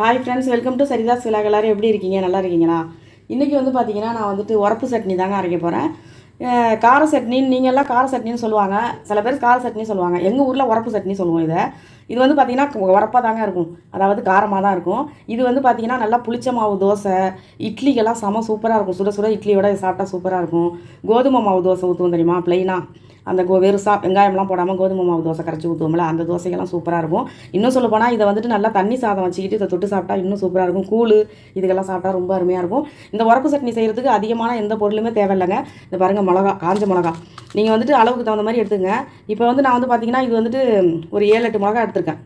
Hi friends welcome to Saritha's vlog எப்படி இருக்கீங்க? நல்லா இருக்கீங்களா? இன்றைக்கி வந்து பார்த்தீங்கன்னா நான் வந்துட்டு உரப்பு சட்னி தாங்க அரைக்க போகிறேன் கார சட்னின்னு நீங்கள் எல்லாம் கார சட்னின்னு சொல்லுவாங்க. சில பேர் கார சட்னி சொல்லுவாங்க. எங்கள் ஊரில் உரப்பு சட்னி சொல்லுவோம் இதை. இது வந்து பார்த்திங்கன்னா உரப்பாக தாங்க இருக்கும். அதாவது காரமாக தான் இருக்கும். இது வந்து பார்த்திங்கன்னா நல்லா புளிச்ச மாவு தோசை இட்லிக்கெல்லாம் செம சூப்பராக இருக்கும். சுட சுட இட்லியோட சாப்பிட்டா சூப்பராக இருக்கும். கோதுமை மாவு தோசை ஊற்றுவோம் தெரியுமா? ப்ளைனாக அந்த கோ வெறுசா வெங்காயம்லாம் போடாமல் கோதுமை மாவு தோசை கரைச்சி ஊற்றுவோம்ல அந்த தோசைகள்லாம் சூப்பராக இருக்கும். இன்னும் சொல்ல போனால் இதை வந்துட்டு நல்லா தண்ணி சாதம் வச்சுக்கிட்டு இதை தொட்டு சாப்பிட்டா இன்னும் சூப்பராக இருக்கும். கூழ் இதுக்கெல்லாம் சாப்பிட்டா ரொம்ப அருமையாக இருக்கும். இந்த உரப்பு சட்னி செய்கிறதுக்கு அதிகமான எந்த பொருளுமே தேவையில்லைங்க. இந்த பாருங்கள் மிளகா காஞ்ச மிளகா. நீங்கள் வந்துட்டு அளவுக்கு தகுந்த மாதிரி எடுத்துங்க இப்போ வந்து நான் வந்து பார்த்தீங்கன்னா இது வந்துட்டு ஒரு ஏழு எட்டு மிளகா எடுத்திருக்கேன்.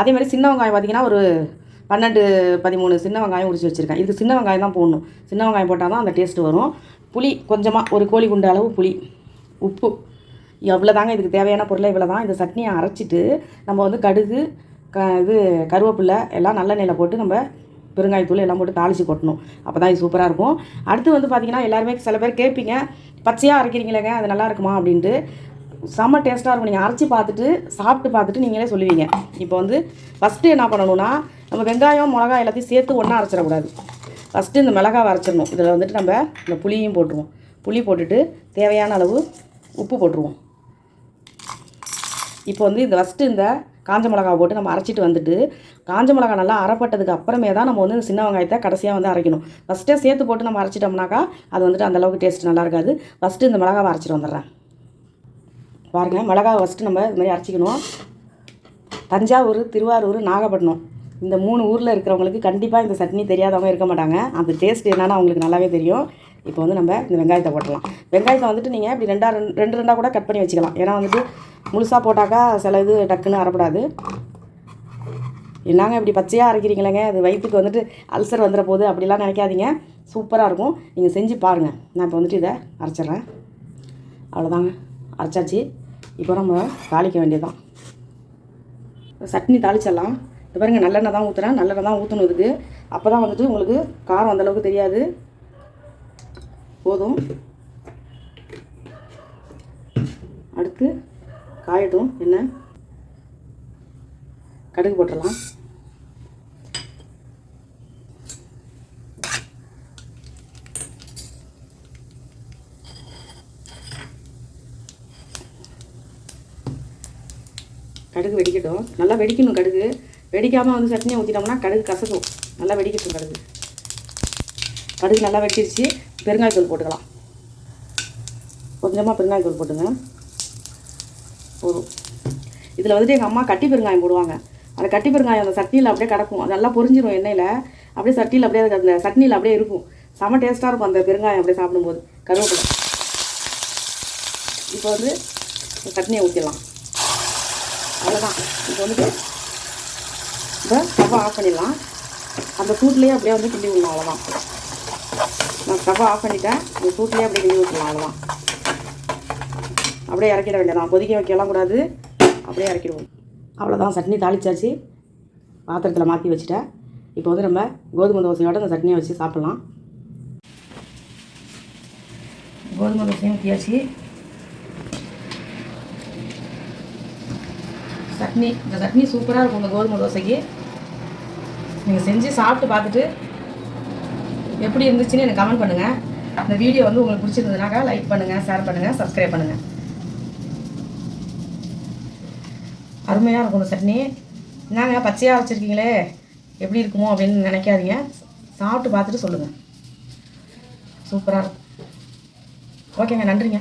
அதே மாதிரி சின்ன வெங்காயம் பார்த்தீங்கன்னா ஒரு பன்னெண்டு பதிமூணு சின்ன வெங்காயம் உரிச்சு வச்சுருக்கேன். இதுக்கு சின்ன வெங்காயம் தான் போடணும். சின்ன வெங்காயம் போட்டால் தான் அந்த டேஸ்ட் வரும். புளி கொஞ்சமாக ஒரு கோழி குண்டு அளவு புளி. உப்பு. எவ்வளோ தாங்க இதுக்கு தேவையான பொருளை இவ்வளோ தான் இந்த சட்னியை அரைச்சிட்டு நம்ம வந்து கடுகு க இது கருவேப்பிலை எல்லாம் நல்லெண்ணெயில் போட்டு நம்ம பெருங்காயத்தூள் எல்லாம் போட்டு தாளித்து கொட்டணும். அப்போ தான் இது சூப்பராக இருக்கும். அடுத்து வந்து பார்த்திங்கன்னா எல்லாருமே சில பேர் கேட்பீங்க பச்சையாக அரைக்கிறீங்களேங்க அது நல்லா இருக்குமா அப்படின்ட்டு. செம்ம டேஸ்ட்டாக இருக்கும். நீங்கள் அரைச்சி பார்த்துட்டு சாப்பிட்டு பார்த்துட்டு நீங்களே சொல்லுவீங்க. இப்போ வந்து ஃபஸ்ட்டு என்ன பண்ணணும்னா நம்ம வெங்காயம் மிளகாய் எல்லாத்தையும் சேர்த்து ஒன்றா அரைச்சிடக்கூடாது. ஃபஸ்ட்டு இந்த மிளகாவை அரைச்சிடணும். இதில் வந்துட்டு நம்ம இந்த புளியும் போட்டுருவோம். புளி போட்டுட்டு தேவையான அளவு உப்பு போட்டுருவோம். இப்போ வந்து இந்த ஃபஸ்ட்டு இந்த காஞ்ச மிளகாவை போட்டு நம்ம அரைச்சிட்டு வந்துட்டு காஞ்ச மிளகா நல்லா அரைப்பட்டதுக்கு அப்புறமே தான் நம்ம வந்து இந்த சின்ன வெங்காயத்தை கடைசியாக வந்து அரைக்கணும். ஃபஸ்ட்டே சேர்த்து போட்டு நம்ம அரைச்சிட்டோம்னாக்கா அது வந்துட்டு அந்தளவுக்கு டேஸ்ட் நல்லா இருக்காது. ஃபஸ்ட்டு இந்த மிளகாவை அரைச்சிட்டு வந்துடுறேன். பாருங்கள் மிளகாவை ஃபஸ்ட்டு நம்ம இது மாதிரி அரைச்சிக்கணும். தஞ்சாவூர் திருவாரூர் நாகப்பட்டினம் இந்த மூணு ஊரில் இருக்கிறவங்களுக்கு கண்டிப்பாக இந்த சட்னி தெரியாதவங்க இருக்க மாட்டாங்க. அந்த டேஸ்ட் என்னென்னு அவங்களுக்கு நல்லாவே தெரியும். இப்போ வந்து நம்ம இந்த வெங்காயத்தை போட்டுடலாம். வெங்காயத்தை வந்துட்டு நீங்கள் இப்படி ரெண்டாக ரெண்டு ரெண்டு ரெண்டாக கூட கட் பண்ணி வச்சுக்கலாம். ஏன்னா வந்துட்டு முழுசாக போட்டாக்கா சில இது டக்குன்னு அறப்படாது. என்னங்க இப்படி பச்சையாக அரைக்கிறீங்களேங்க? அது வயிற்றுக்கு வந்துட்டு அல்சர் வந்துட போகுது அப்படிலாம் நினைக்காதீங்க. சூப்பராக இருக்கும். நீங்கள் செஞ்சு பாருங்கள் நான் இப்போ வந்துட்டு இதை அரைச்சிட்றேன். அவ்வளோதாங்க. அரைச்சாச்சு. இப்போ நம்ம தாளிக்க வேண்டியதுதான். சட்னி தாளிச்சிடலாம். இது பாருங்கள் நல்லெண்ணெய் தான் ஊற்றுறேன் நல்லெண்ணெய் தான் ஊற்றணும் இதுக்கு. அப்போ தான் வந்துட்டு உங்களுக்கு காரம் அந்தளவுக்கு தெரியாது. போதும். அடுத்து காயட்டும். என்ன? கடுகு போட்டுடலாம். கடுகு வெடிக்கட்டும். நல்லா வெடிக்கணும் கடுகு. வெடிக்காமல் வந்து சட்னியை ஊற்றிட்டோம்னா கடுகு கசக்கும். நல்லா வெடிக்கட்டும் கடுகு. கடுகு நல்லா வெடிச்சிருச்சு. பெருங்காயத்தூள் போட்டுக்கலாம். கொஞ்சமாக பெருங்காயத்தூள் போட்டுங்க. போதும். இதில் வந்துட்டு எங்கள் அம்மா கட்டி பெருங்காயம் போடுவாங்க. அந்த கட்டி பெருங்காயம் அந்த சட்னியில் அப்படியே கிடக்கும். அது நல்லா பொரிஞ்சிடும் எண்ணெயில். அப்படியே சட்னியில் அப்படியே அது அந்த சட்னியில் அப்படியே இருக்கும். செம்ம டேஸ்ட்டாக இருக்கும் அந்த பெருங்காயம் அப்படியே சாப்பிடும்போது. கருவேப்பிலை. இப்போ வந்து சட்னியை ஊற்றிடலாம் அவ்வளோதான் இப்போ வந்துட்டு இப்போ ஸ்டவ்வை ஆஃப் பண்ணிடலாம். அந்த சூட்லேயே அப்படியே வந்து கிண்டி விடணும். அவ்வளோதான் நான் ஸ்டவ் ஆஃப் பண்ணிட்டேன். இந்த சூட்டிலே அப்படியே கிண்டி விட்டுலாம் அவ்வளோதான் அப்படியே இறக்கிட வேண்டியதான் கொதிக்க வைக்கலாம் கூடாது. அப்படியே இறக்கிடுவோம். அவ்வளோதான் சட்னி தாளிச்சாச்சு. பாத்திரத்தில் மாற்றி வச்சுட்டேன். இப்போ வந்து நம்ம கோதுமை தோசையோட இந்த சட்னியை வச்சு சாப்பிட்லாம். கோதுமை தோசையும் ஊற்றியாச்சு சட்னி இந்த சட்னி சூப்பராக இருக்கும் இந்த கோதுமை தோசைக்கு. நீங்கள் செஞ்சு சாப்பிட்டு பார்த்துட்டு எப்படி இருந்துச்சுன்னு எனக்கு கமெண்ட் பண்ணுங்கள் இந்த வீடியோ வந்து உங்களுக்கு பிடிச்சிருந்ததுனாக்கா லைக் பண்ணுங்கள் ஷேர் பண்ணுங்கள் சப்ஸ்கிரைப் பண்ணுங்கள் அருமையாக இருக்கும் இந்த சட்னி. என்னங்க பச்சையாக வச்சுருக்கீங்களே. எப்படி இருக்குமோ அப்படின்னு நினைக்காதீங்க. சாப்பிட்டு பார்த்துட்டு சொல்லுங்கள் சூப்பராக இருக்கும். ஓகேங்க நன்றிங்க.